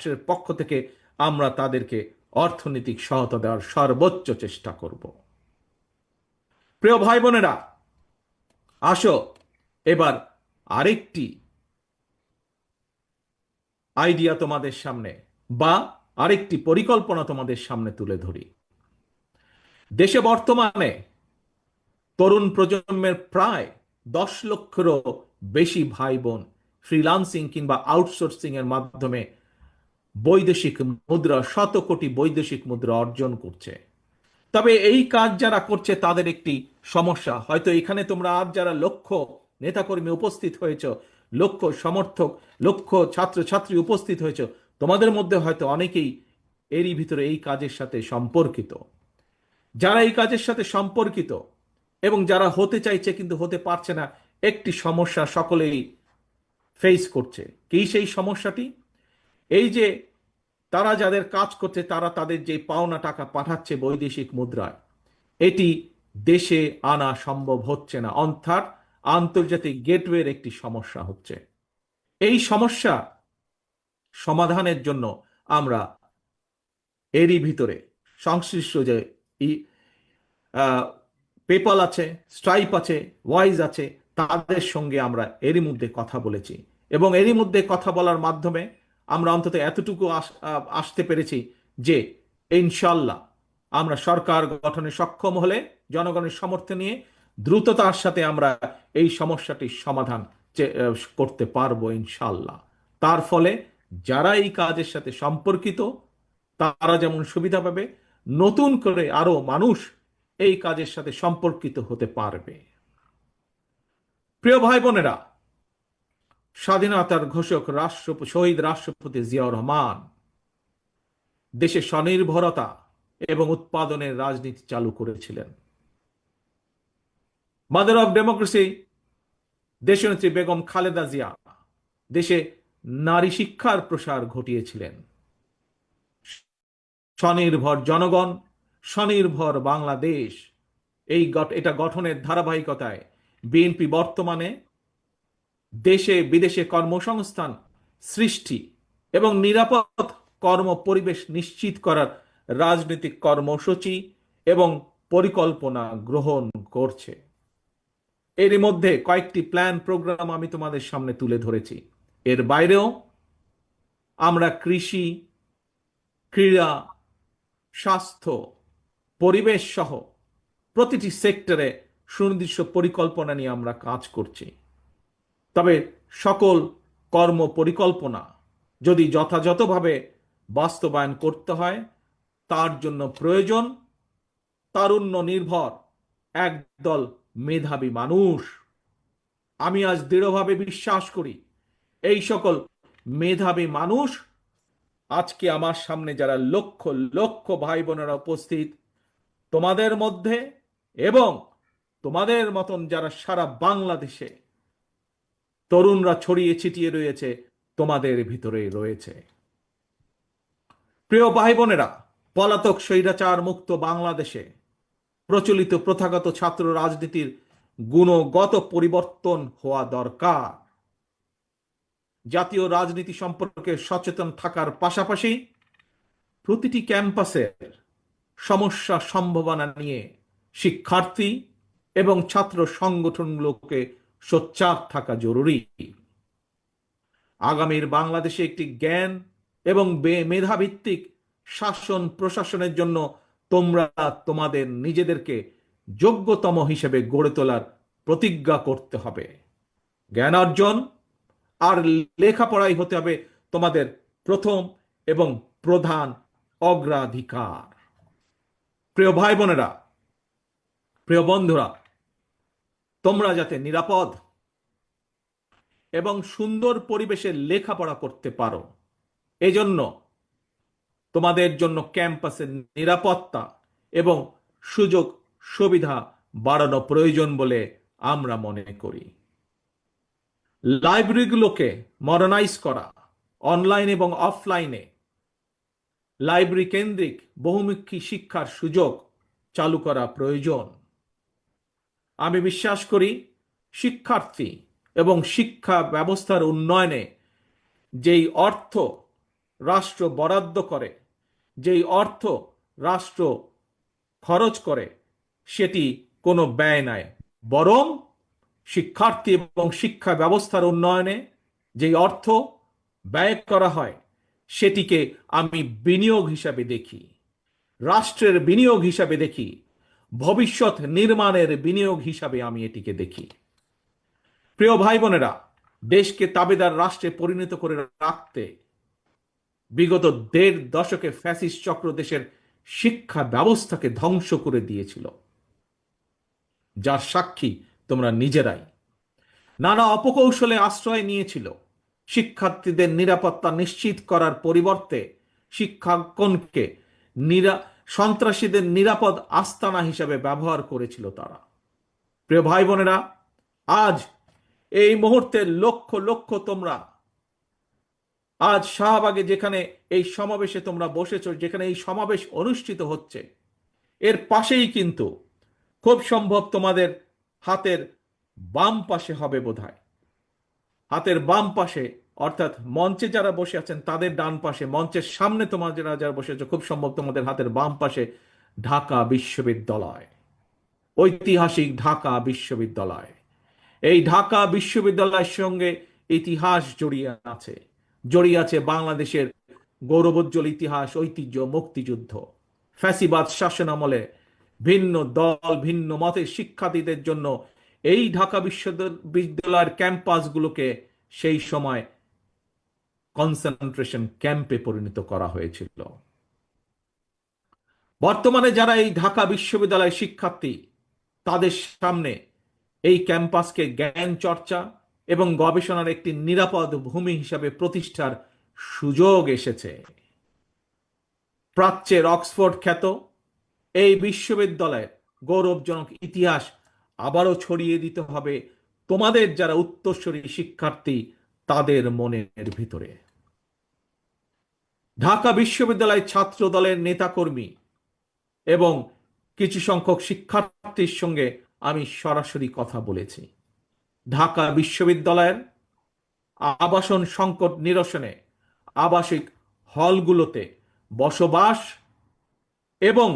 রাষ্ট্রের পক্ষ থেকে আমরা তাদেরকে অর্থনৈতিক সহায়তা দেওয়ার সর্বোচ্চ চেষ্টা করব। প্রিয় ভাই বোনেরা আসো, এবার আরেকটি আইডিয়া তোমাদের সামনে বা আরেকটি পরিকল্পনা তোমাদের সামনে তুলে ধরি। দেশে বর্তমানে তরুণ প্রজন্মের প্রায় দশ লক্ষেরও বেশি ভাই বোন ফ্রিলান্সিং কিংবা আউটসোর্সিং এর মাধ্যমে বৈদেশিক মুদ্রা, শত কোটি বৈদেশিক মুদ্রা অর্জন করছে। তবে এই কাজ যারা করছে, তাদের একটি সমস্যা। হয়তো এখানে তোমরা আজ যারা লক্ষ্য নেতাকর্মী উপস্থিত হয়েছ, লক্ষ্য সমর্থক, লক্ষ্য ছাত্রছাত্রী উপস্থিত হয়েছ, তোমাদের মধ্যে হয়তো অনেকেই এরই ভিতরে এই কাজের সাথে সম্পর্কিত। যারা এই কাজের সাথে সম্পর্কিত এবং যারা হতে চাইছে কিন্তু হতে পারছে না, একটি সমস্যা সকলেই ফেস করছে। কি সেই সমস্যাটি? এই যে তারা যাদের কাজ করছে, তারা তাদের যে পাওনা টাকা পাঠাচ্ছে বৈদেশিক মুদ্রায়, এটি দেশে আনা সম্ভব হচ্ছে না। অর্থাৎ আন্তর্জাতিক গেটওয়ের একটি সমস্যা হচ্ছে। এই সমস্যা সমাধানের জন্য আমরা এরই ভিতরে সংশ্লিষ্ট যে পেপাল আছে, স্ট্রাইপ আছে, ওয়াইজ আছে, তাদের সঙ্গে আমরা এরই মধ্যে কথা বলেছি। এবং এরই মধ্যে কথা বলার মাধ্যমে আমরা অন্তত এতটুকু আসতে পেরেছি যে ইনশাল্লাহ আমরা সরকার গঠনে সক্ষম হলে, জনগণের সমর্থন নিয়ে দ্রুততার সাথে আমরা এই সমস্যাটির সমাধান করতে পারব ইনশাল্লাহ তার ফলে যারা এই কাজের সাথে সম্পর্কিত, তারা যেমন সুবিধা পাবে, নতুন করে আরও মানুষ এই কাজের সাথে সম্পর্কিত হতে পারবে। প্রিয় ভাই বোনেরা স্বাধীনতার ঘোষক রাষ্ট্র শহীদ রাষ্ট্রপতি জিয়াউর রহমান, দেশে স্বনির্ভরতা এবং উৎপাদনের রাজনীতি চালু করেছিলেন। মাদার অব ডেমোক্রেসি দেশনেত্রী বেগম খালেদা জিয়া দেশে নারী শিক্ষার প্রসার ঘটিয়েছিলেন। স্বনির্ভর জনগণ, স্বনির্ভর বাংলাদেশ, এই এটা গঠনের ধারাবাহিকতায় বিএনপি বর্তমানে দেশে বিদেশে কর্মসংস্থান সৃষ্টি এবং নিরাপদ কর্ম পরিবেশ নিশ্চিত করার রাজনৈতিক কর্মসূচি এবং পরিকল্পনা গ্রহণ করছে। এর মধ্যে কয়েকটি প্ল্যান প্রোগ্রাম আমি তোমাদের সামনে তুলে ধরেছি। এর বাইরেও আমরা কৃষি, ক্রীড়া, স্বাস্থ্য, পরিবেশ সহ প্রতিটি সেক্টরে সুনির্দিষ্ট পরিকল্পনা নিয়ে আমরা কাজ করছি। তবে সকল কর্ম পরিকল্পনা যদি যথাযথভাবে বাস্তবায়ন করতে হয়, তার জন্য প্রয়োজন তারুণ্য নির্ভর একদল মেধাবী মানুষ। আমি আজ দৃঢ়ভাবে বিশ্বাস করি, এই সকল মেধাবী মানুষ আজকে আমার সামনে যারা লক্ষ লক্ষ ভাই বোনেরা উপস্থিত, তোমাদের মধ্যে এবং তোমাদের মতন যারা সারা বাংলাদেশে তরুণরা ছড়িয়ে ছিটিয়ে রয়েছে, তোমাদের ভিতরে রয়েছে। প্রিয় ভাই বোনেরা পলাতক স্বৈরাচার মুক্ত বাংলাদেশে প্রচলিত প্রথাগত ছাত্র রাজনীতির গুণগত পরিবর্তন হওয়া দরকার। জাতীয় রাজনীতি সম্পর্কে সচেতন থাকার পাশাপাশি প্রতিটি ক্যাম্পাসের সমস্যা সম্ভাবনা নিয়ে শিক্ষার্থী এবং ছাত্র সংগঠনগুলোকে সোচ্চার থাকা জরুরি। আগামীর বাংলাদেশে একটি জ্ঞান এবং মেধাভিত্তিক শাসন প্রশাসনের জন্য তোমরা তোমাদের নিজেদেরকে যোগ্যতম হিসেবে গড়ে তোলার প্রতিজ্ঞা করতে হবে। জ্ঞান অর্জন আর লেখাপড়াই হতে হবে তোমাদের প্রথম এবং প্রধান অগ্রাধিকার। প্রিয় ভাই বোনেরা, প্রিয় বন্ধুরা তোমরা যাতে নিরাপদ এবং সুন্দর পরিবেশে লেখাপড়া করতে পারো। এজন্য তোমাদের জন্য ক্যাম্পাসের নিরাপত্তা এবং সুযোগ সুবিধা বাড়ানো প্রয়োজন বলে আমরা মনে করি। লাইব্রেরিগুলোকে মডার্নাইজ করা, অনলাইন এবং অফলাইনে লাইব্রেরি কেন্দ্রিক বহুমুখী শিক্ষার সুযোগ চালু করা প্রয়োজন। আমি বিশ্বাস করি শিক্ষার্থী এবং শিক্ষা ব্যবস্থার উন্নয়নে যেই অর্থ রাষ্ট্র বরাদ্দ করে, যেই অর্থ রাষ্ট্র খরচ করে, সেটি কোনো ব্যয় নয়। বরং শিক্ষার্থী এবং শিক্ষা ব্যবস্থার উন্নয়নে যেই অর্থ ব্যয় করা হয়, সেটিকে আমি বিনিয়োগ হিসাবে দেখি। রাষ্ট্রের বিনিয়োগ হিসাবে দেখি। ভবিষ্যৎ নির্মাণের বিনিয়োগ হিসাবে আমি এটিকে দেখি। প্রিয় ভাই বোনেরা দেশকে তাবেদার রাষ্ট্রে পরিণত করে রাখতে বিগত দেড় দশকে ফ্যাসিস্ট চক্র দেশের শিক্ষা ব্যবস্থাকে ধ্বংস করে দিয়েছিল। যার সাক্ষী তোমরা নিজেরাই। নানা অপকৌশলে আশ্রয় নিয়েছিল। শিক্ষার্থীদের নিরাপত্তা নিশ্চিত করার পরিবর্তে শিক্ষাঙ্কনকে নিরা সন্ত্রাসীদের নিরাপদ আস্তানা হিসাবে ব্যবহার করেছিল তারা। প্রিয় ভাই বোনেরা আজ এই মুহূর্তে লক্ষ লক্ষ তোমরা, আজ শাহবাগে যেখানে এই সমাবেশে তোমরা বসেছ, যেখানে এই সমাবেশ অনুষ্ঠিত হচ্ছে, এর পাশেই কিন্তু খুব সম্ভব তোমাদের হাতের বাম পাশে হবে বোধহয়। হাতের বাম পাশে অর্থাৎ মঞ্চে যারা বসে আছেন, তাদের ডান পাশে, মঞ্চের সামনে তোমার যারা যারা বসে আছে, খুব সম্ভব তোমাদের হাতের বাম পাশে ঢাকা বিশ্ববিদ্যালয়। ঐতিহাসিক ঢাকা বিশ্ববিদ্যালয়। এই ঢাকা বিশ্ববিদ্যালয়ের সঙ্গে ইতিহাস জড়িয়ে আছে। জড়িয়ে আছে বাংলাদেশের গৌরবোজ্জ্বল ইতিহাস, ঐতিহ্য, মুক্তিযুদ্ধ। ফ্যাসিবাদ শাসনামলে ভিন্ন দল, ভিন্ন মতের শিক্ষার্থীদের জন্য এই ঢাকা বিশ্ববিদ্যালয়ের ক্যাম্পাসগুলোকে সেই সময় কনসেন্ট্রেশন ক্যাম্পে পরিণত করা হয়েছিল। বর্তমানে যারা এই ঢাকা বিশ্ববিদ্যালয়ের শিক্ষার্থী, তাদের সামনে এই ক্যাম্পাসকে জ্ঞান চর্চা এবং গবেষণার একটি নিরাপদ ভূমি হিসাবে প্রতিষ্ঠার সুযোগ এসেছে। প্রাচ্যের অক্সফোর্ড খ্যাত এই বিশ্ববিদ্যালয়ের গৌরবজনক ইতিহাস আবারও ছড়িয়ে দিতে হবে তোমাদের যারা উত্তরস্বরী শিক্ষার্থী তাদের মনের ভিতরে। ঢাকা বিশ্ববিদ্যালয় ছাত্র দলের নেতাকর্মী এবং কিছু সংখ্যক শিক্ষার্থীর সঙ্গে আমি সরাসরি কথা বলেছি। ঢাকা বিশ্ববিদ্যালয়ের আবাসন সংকট নিরসনে আবাসিক হলগুলোতে বসবাস এবং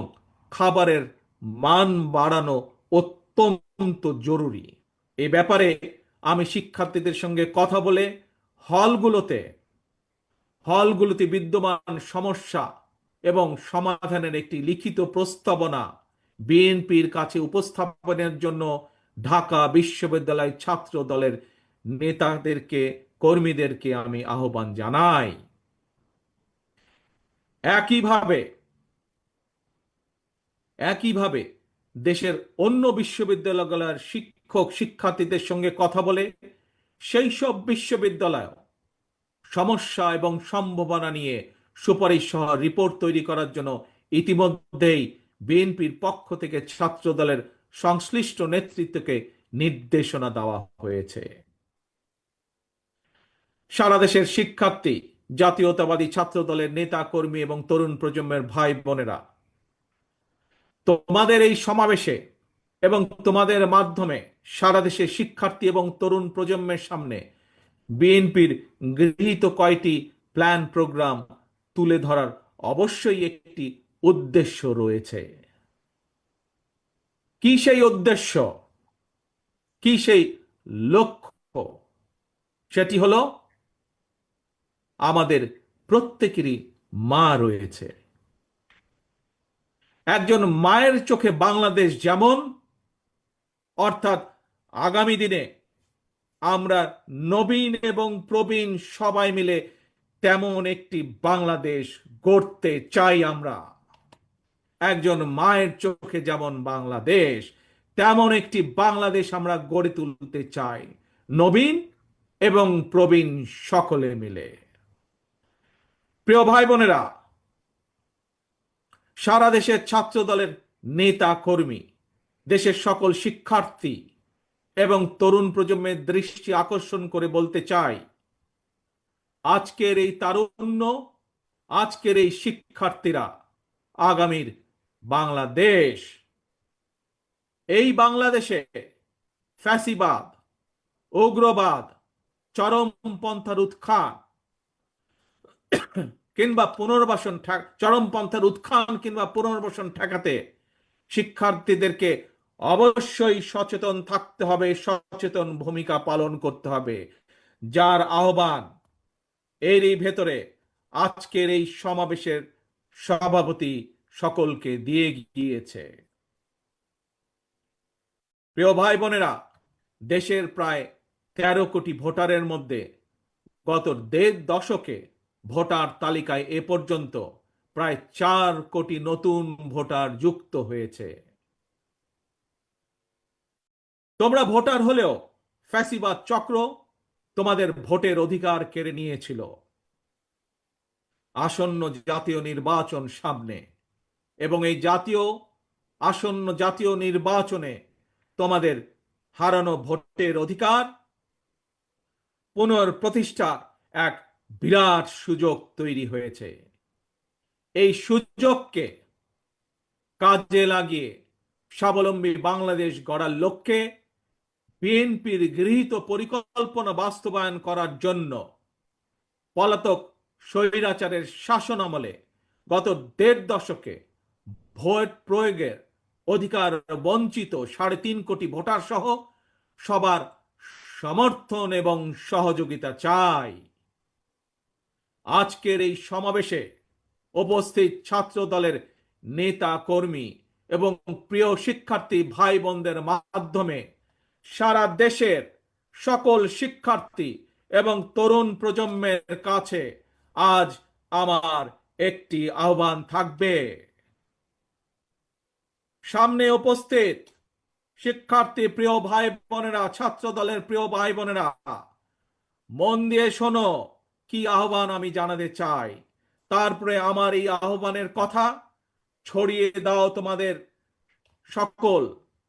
খাবারের মান বাড়ানো অত্যন্ত জরুরি। এ ব্যাপারে আমি শিক্ষার্থীদের সঙ্গে কথা বলে হলগুলোতে হলগুলোতে বিদ্যমান সমস্যা এবং সমাধানের একটি লিখিত প্রস্তাবনা বিএনপির কাছে উপস্থাপনের জন্য ঢাকা বিশ্ববিদ্যালয় ছাত্র দলের নেতাদেরকে, কর্মীদেরকে আমি আহ্বান জানাই। একইভাবে একইভাবে দেশের অন্য বিশ্ববিদ্যালয়গুলোর শিক্ষক শিক্ষার্থীদের সঙ্গে কথা বলে সেই সব বিশ্ববিদ্যালয়। সমস্যা এবং সম্ভাবনা নিয়ে সুপারিশ সহ রিপোর্ট তৈরি করার জন্য ইতিমধ্যেই বিএনপির পক্ষ থেকে ছাত্র দলের সংশ্লিষ্ট নেতৃত্বকে নির্দেশনা দেওয়া হয়েছে। সারা দেশের শিক্ষার্থী, জাতীয়তাবাদী ছাত্র দলের নেতা কর্মী এবং তরুণ প্রজন্মের ভাই বোনেরা তোমাদের এই সমাবেশে এবং তোমাদের মাধ্যমে সারা দেশের শিক্ষার্থী এবং তরুণ প্রজন্মের সামনে বিএনপির গৃহীত কয়টি প্ল্যান প্রোগ্রাম তুলে ধরার অবশ্যই একটি উদ্দেশ্য রয়েছে। কি সেই উদ্দেশ্য? কি সেই লক্ষ্য? সেটি হলো আমাদের প্রত্যেকেরই মা রয়েছে। একজন মায়ের চোখে বাংলাদেশ যেমন অর্থাৎ আগামী দিনে আমরা নবীন এবং প্রবীণ সবাই মিলে তেমন একটি বাংলাদেশ গড়তে চাই আমরা। একজন মায়ের চোখে যেমন বাংলাদেশ, তেমন একটি বাংলাদেশ আমরা গড়ে তুলতে চাই, নবীন এবং প্রবীণ সকলে মিলে। প্রিয় ভাই বোনেরা, সারা দেশের ছাত্র দলের নেতা কর্মী দেশের সকল শিক্ষার্থী এবং তরুণ প্রজন্মের দৃষ্টি আকর্ষণ করে বলতে চাই, আজকের এই তারুণ্য, আজকের এই শিক্ষার্থীরা আগামীর বাংলাদেশ। এই বাংলাদেশে ফ্যাসিবাদ, উগ্রবাদ, চরমপন্থার উৎখান কিংবা পুনর্বাসন চরমপন্থার উৎখান কিংবা পুনর্বাসন ঠেকাতে শিক্ষার্থীদেরকে অবশ্যই সচেতন থাকতে হবে, সচেতন ভূমিকা পালন করতে হবে। যার আহ্বান, এরই ভেতরে আজকের এই সমাবেশের সভাপতি সকলকে দিয়ে গিয়েছে। প্রিয় ভাই বোনেরা, দেশের প্রায় তেরো কোটি ভোটারের মধ্যে গত দেড় দশকে ভোটার তালিকায় এ পর্যন্ত প্রায় চার কোটি নতুন ভোটার যুক্ত হয়েছে। তোমরা ভোটার হলেও ফ্যাসিবাদ চক্র তোমাদের ভোটের অধিকার কেড়ে নিয়েছিল। আসন্ন জাতীয় নির্বাচন সামনে এবং এই জাতীয়, আসন্ন জাতীয় নির্বাচনে তোমাদের হারানো ভোটের অধিকার পুনর্প্রতিষ্ঠা এক বিরাট সুযোগ তৈরি হয়েছে। এই সুযোগকে কাজে লাগিয়ে স্বাবলম্বী বাংলাদেশ গড়ার লক্ষ্যে বিএনপির গৃহীত পরিকল্পনা বাস্তবায়ন করার জন্য পলাতক স্বৈরাচারের শাসন আমলে গত দেড় দশকে ভোট প্রয়োগের অধিকার বঞ্চিত সাড়ে তিন কোটি ভোটার সহ সবার সমর্থন এবং সহযোগিতা চাই। আজকের এই সমাবেশে উপস্থিত ছাত্র দলের নেতা কর্মী এবং প্রিয় শিক্ষার্থী ভাই বোনদের মাধ্যমে সারা দেশের সকল শিক্ষার্থী এবং তরুণ প্রজন্মের কাছে আজ আমার একটি আহ্বান থাকবে। সামনে উপস্থিত শিক্ষার্থী প্রিয় ভাই বোনেরা ছাত্র দলের প্রিয় ভাই বোনেরা, মন দিয়ে শোনো কি আহ্বান আমি জানাতে চাই। তারপরে আমার এই আহ্বানের কথা ছড়িয়ে দাও তোমাদের সকল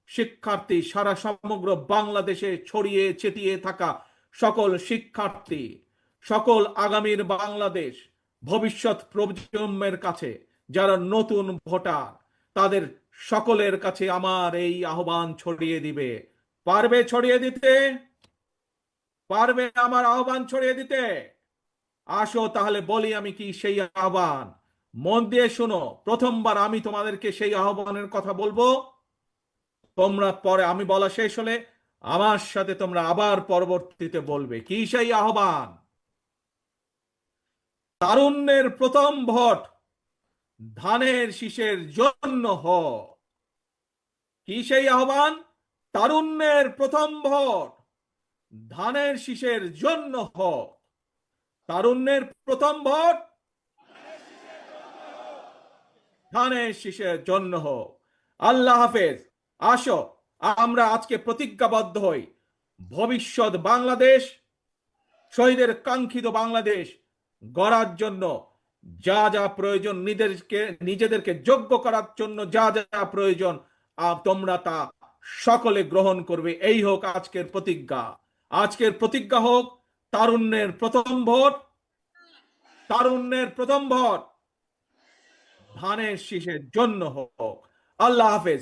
শিক্ষার্থী সারা সমগ্র বাংলাদেশে ছড়িয়ে ছিটিয়ে থাকা সকল শিক্ষার্থী, সকল আগামীর বাংলাদেশ, ভবিষ্যৎ প্রজন্মের কাছে যারা নতুন ভোটার, তাদের সকলের কাছে আমার এই আহ্বান ছড়িয়ে দিবে। পারবে ছড়িয়ে দিতে? পারবে আমার আহ্বান ছড়িয়ে দিতে? আসো তাহলে বলি আমি কি সেই আহ্বান। মন দিয়ে শোনো, প্রথমবার আমি তোমাদেরকে সেই আহ্বানের কথা বলব। তোমরা পরে, আমি বলা শেষ হলে আমার সাথে তোমরা আবার পরবর্তীতে বলবে। কি সেই আহ্বান? তারুণ্যের প্রথম ভোট, ধানের শীষের জন্য হ। কি সেই আহ্বান? তারুণ্যের প্রথম ভোট, ধানের শীষের জন্য হ। তারুণ্যের প্রথম ভোট, ধানের শীষের জন্য হোক আল্লাহ হাফেজ। আসো, আমরা আজকে প্রতিজ্ঞাবদ্ধ হই। ভবিষ্যৎ বাংলাদেশ, শহীদের কাঙ্ক্ষিত বাংলাদেশ গড়ার জন্য, যা যা প্রয়োজন নিজেদেরকে নিজেদেরকে যোগ্য করার জন্য যা যা প্রয়োজন তোমরা তা সকলে গ্রহণ করবে। এই হোক আজকের প্রতিজ্ঞা। আজকের প্রতিজ্ঞা হোক তারুণ্যের প্রথম ভোট, তারুণ্যের প্রথম ভোট ধানের শীষের জন্য হোক। আল্লাহ হাফেজ।